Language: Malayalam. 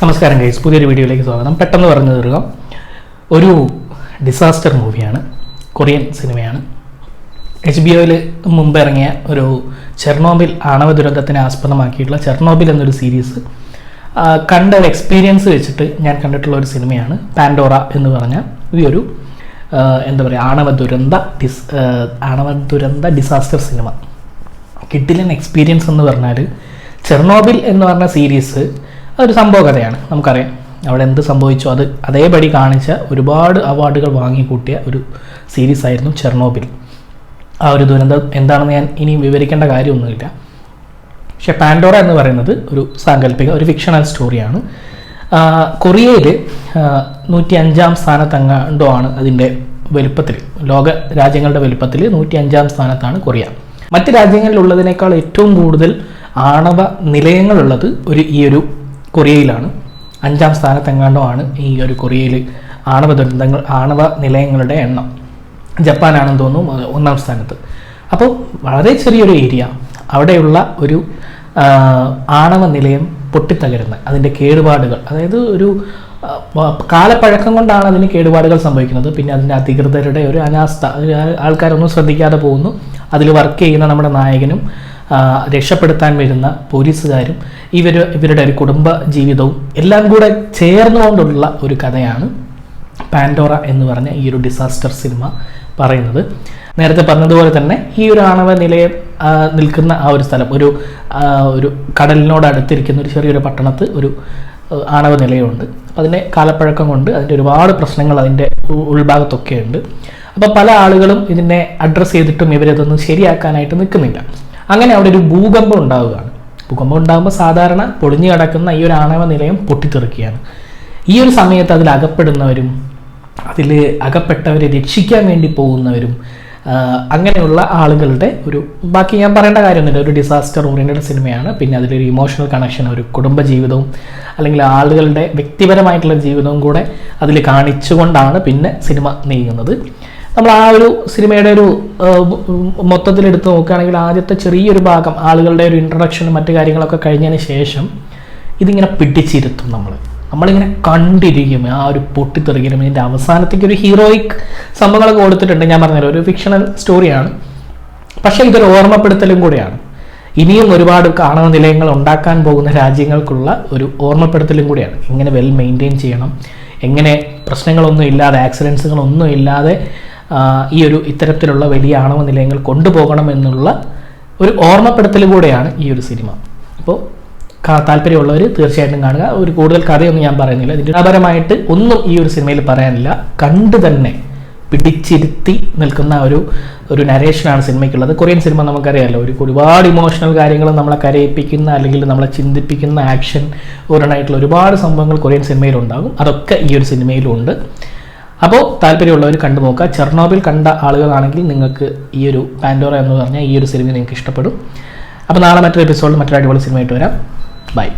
നമസ്കാരം ഗൈസ് പുതിയൊരു വീഡിയോയിലേക്ക് സ്വാഗതം. പെട്ടെന്ന് പറഞ്ഞു തീർക്കാം. ഒരു ഡിസാസ്റ്റർ മൂവിയാണ് കൊറിയൻ സിനിമയാണ് എച്ച് ബി ഒയിൽ മുമ്പ് ഇറങ്ങിയ ഒരു ചെർണോബിൽ ആണവ ദുരന്തത്തിനെ ആസ്പദമാക്കിയിട്ടുള്ള ചെർണോബിൽ എന്നൊരു സീരീസ് കണ്ട ഒരു എക്സ്പീരിയൻസ് വെച്ചിട്ട് ഞാൻ കണ്ടിട്ടുള്ള ഒരു സിനിമയാണ് പാൻഡോറ എന്ന് പറഞ്ഞ ഈ ഒരു എന്താ പറയുക ആണവ ദുരന്ത ഡിസ് ആണവ ദുരന്ത ഡിസാസ്റ്റർ സിനിമ കിട്ടിലൻ എക്സ്പീരിയൻസ് എന്ന് പറഞ്ഞാൽ ചെർണോബിൽ എന്ന് പറഞ്ഞ സീരീസ് ഒരു സംഭവ കഥയാണ് നമുക്കറിയാം. അവിടെ എന്ത് സംഭവിച്ചു? അത് അതേപടി കാണിച്ച ഒരുപാട് അവാർഡുകൾ വാങ്ങിക്കൂട്ടിയ ഒരു സീരീസ് ആയിരുന്നു ചെർണോബിൽ. ആ ഒരു ദുരന്തം എന്താണെന്ന് ഞാൻ ഇനി വിവരിക്കേണ്ട കാര്യമൊന്നുമില്ല. പക്ഷെ പാൻഡോറ എന്ന് പറയുന്നത് ഒരു സാങ്കല്പിക ഒരു ഫിക്ഷണൽ സ്റ്റോറിയാണ് കൊറിയയിൽ നൂറ്റി അഞ്ചാം സ്ഥാനത്തെങ്ങാണ്ടോ ആണ് അതിന്റെ വലുപ്പത്തിൽ ലോക രാജ്യങ്ങളുടെ വലുപ്പത്തിൽ നൂറ്റി അഞ്ചാം സ്ഥാനത്താണ് കൊറിയ. മറ്റ് രാജ്യങ്ങളിലുള്ളതിനേക്കാൾ ഏറ്റവും കൂടുതൽ ആണവ നിലയങ്ങളുള്ളത് ഒരു ഈ ഒരു കൊറിയയിലാണ്. അഞ്ചാം സ്ഥാനത്തെങ്ങാണ്ടോ ആണ് ഈ ഒരു കൊറിയയിൽ ആണവ ദുരന്തങ്ങൾ ആണവ നിലയങ്ങളുടെ എണ്ണം. ജപ്പാനാണെന്ന് തോന്നുന്നു ഒന്നാം സ്ഥാനത്ത്. അപ്പോൾ വളരെ ചെറിയൊരു ഏരിയ. അവിടെയുള്ള ഒരു ആണവ നിലയം പൊട്ടിത്തകരുന്ന അതിന്റെ കേടുപാടുകൾ. അതായത് ഒരു കാലപ്പഴക്കം കൊണ്ടാണ് അതിന് കേടുപാടുകൾ സംഭവിക്കുന്നത്. പിന്നെ അതിന്റെ അധികൃതരുടെ ഒരു അനാസ്ഥ. ആൾക്കാരൊന്നും ശ്രദ്ധിക്കാതെ പോകുന്നു. അതിൽ വർക്ക് ചെയ്യുന്ന നമ്മുടെ നായകനും രക്ഷപ്പെടുത്താൻ വരുന്ന പോലീസുകാരും ഇവർ ഇവരുടെ ഒരു കുടുംബ ജീവിതവും എല്ലാം കൂടെ ചേർന്നുകൊണ്ടുള്ള ഒരു കഥയാണ് പാൻഡോറ എന്ന് പറഞ്ഞ ഈ ഒരു ഡിസാസ്റ്റർ സിനിമ പറയുന്നത്. നേരത്തെ പറഞ്ഞതുപോലെ തന്നെ ഈ ഒരു ആണവ നിലയം നിൽക്കുന്ന ആ ഒരു സ്ഥലം ഒരു ഒരു കടലിനോട് അടുത്തിരിക്കുന്ന ഒരു ചെറിയൊരു പട്ടണത്ത് ഒരു ആണവ നിലയമുണ്ട്. അപ്പോൾ അതിന്റെ കാലപ്പഴക്കം കൊണ്ട് അതിന്റെ ഒരുപാട് പ്രശ്നങ്ങൾ അതിന്റെ ഉൾഭാഗത്തൊക്കെ ഉണ്ട് അപ്പോൾ പല ആളുകളും ഇതിനെ അഡ്രസ്സ് ചെയ്തിട്ടും ഇവരതൊന്നും ശരിയാക്കാനായിട്ട് നിൽക്കുന്നില്ല. അങ്ങനെ അവിടെ ഒരു ഭൂകമ്പം ഉണ്ടാവുകയാണ്. ഭൂകമ്പം ഉണ്ടാകുമ്പോൾ സാധാരണ പൊളിഞ്ഞു കിടക്കുന്ന ഈ ഒരു ആണവ നിലയം പൊട്ടിത്തെറിക്കുകയാണ്. ഈ ഒരു സമയത്ത് അതിൽ അകപ്പെടുന്നവരും അതിൽ അകപ്പെട്ടവരെ രക്ഷിക്കാൻ വേണ്ടി പോകുന്നവരും അങ്ങനെയുള്ള ആളുകളുടെ ഒരു ബാക്കി ഞാൻ പറയേണ്ട കാര്യമൊന്നുമില്ല. ഒരു ഡിസാസ്റ്റർ ഓറിയന്റഡ് സിനിമയാണ്. പിന്നെ അതിലൊരു ഇമോഷണൽ കണക്ഷൻ ഒരു കുടുംബ ജീവിതവും അല്ലെങ്കിൽ ആളുകളുടെ വ്യക്തിപരമായിട്ടുള്ള ജീവിതവും കൂടെ അതിൽ കാണിച്ചുകൊണ്ടാണ് പിന്നെ സിനിമ നീങ്ങുന്നത്. നമ്മൾ ആ ഒരു സിനിമയുടെ ഒരു മൊത്തത്തിൽ എടുത്ത് നോക്കുകയാണെങ്കിൽ ആദ്യത്തെ ചെറിയൊരു ഭാഗം ആളുകളുടെ ഒരു ഇൻട്രൊഡക്ഷനും മറ്റു കാര്യങ്ങളൊക്കെ കഴിഞ്ഞതിന് ശേഷം ഇതിങ്ങനെ പിടിച്ചിരുത്തും നമ്മൾ. നമ്മളിങ്ങനെ കണ്ടിരിക്കും ആ ഒരു പൊട്ടിത്തെറിക്കലും. ഇതിന്റെ അവസാനത്തേക്ക് ഒരു ഹീറോയിക് സംഭവങ്ങളൊക്കെ കൊടുത്തിട്ടുണ്ട്. ഞാൻ പറഞ്ഞല്ലോ ഒരു ഫിക്ഷണൽ സ്റ്റോറിയാണ് പക്ഷേ ഇതൊരു ഓർമ്മപ്പെടുത്തലും കൂടിയാണ്. ഇനിയും ഒരുപാട് കാണുന്ന നിലയങ്ങൾ ഉണ്ടാക്കാൻ പോകുന്ന രാജ്യങ്ങൾക്കുള്ള ഒരു ഓർമ്മപ്പെടുത്തലും കൂടിയാണ്. ഇങ്ങനെ വെൽ മെയിന്റെയിൻ ചെയ്യണം. എങ്ങനെ പ്രശ്നങ്ങളൊന്നും ഇല്ലാതെ ആക്സിഡൻസുകളൊന്നും ഇല്ലാതെ ഈ ഒരു ഇത്തരത്തിലുള്ള വലിയ ആണവ നിലയങ്ങൾ കൊണ്ടുപോകണം എന്നുള്ള ഒരു ഓർമ്മപ്പെടുത്തൽ കൂടെയാണ് ഈ ഒരു സിനിമ. അപ്പോൾ താല്പര്യമുള്ളവർ തീർച്ചയായിട്ടും കാണുക. ഒരു കൂടുതൽ കഥയൊന്നും ഞാൻ പറയുന്നില്ല. ഇതിന്റെ പരമായിട്ട് ഒന്നും ഈ ഒരു സിനിമയിൽ പറയാനില്ല. കണ്ടു തന്നെ പിടിച്ചിരുത്തി നിൽക്കുന്ന ഒരു ഒരു നരേഷനാണ് സിനിമയ്ക്കുള്ളത്. കൊറിയൻ സിനിമ നമുക്കറിയാമല്ലോ ഒരു ഒരുപാട് ഇമോഷണൽ കാര്യങ്ങൾ നമ്മളെ കരയിപ്പിക്കുന്ന അല്ലെങ്കിൽ നമ്മളെ ചിന്തിപ്പിക്കുന്ന ആക്ഷൻ ഓരോണായിട്ടുള്ള ഒരുപാട് സംഭവങ്ങൾ കൊറിയൻ സിനിമയിലുണ്ടാകും. അതൊക്കെ ഈ ഒരു സിനിമയിലുണ്ട്. അപ്പോൾ താല്പര്യമുള്ളവർ കണ്ടു നോക്കുക. ചെർണോബിൽ കണ്ട ആളുകളാണെങ്കിൽ നിങ്ങൾക്ക് ഈ ഒരു പാൻഡോറ എന്ന് പറഞ്ഞാൽ ഈ ഒരു സിനിമ നിങ്ങൾക്ക് ഇഷ്ടപ്പെടും. അപ്പോൾ നാളെ മറ്റൊരു എപ്പിസോഡിൽ മറ്റൊരു അടിപൊളി സിനിമയായിട്ട് വരാം. ബൈ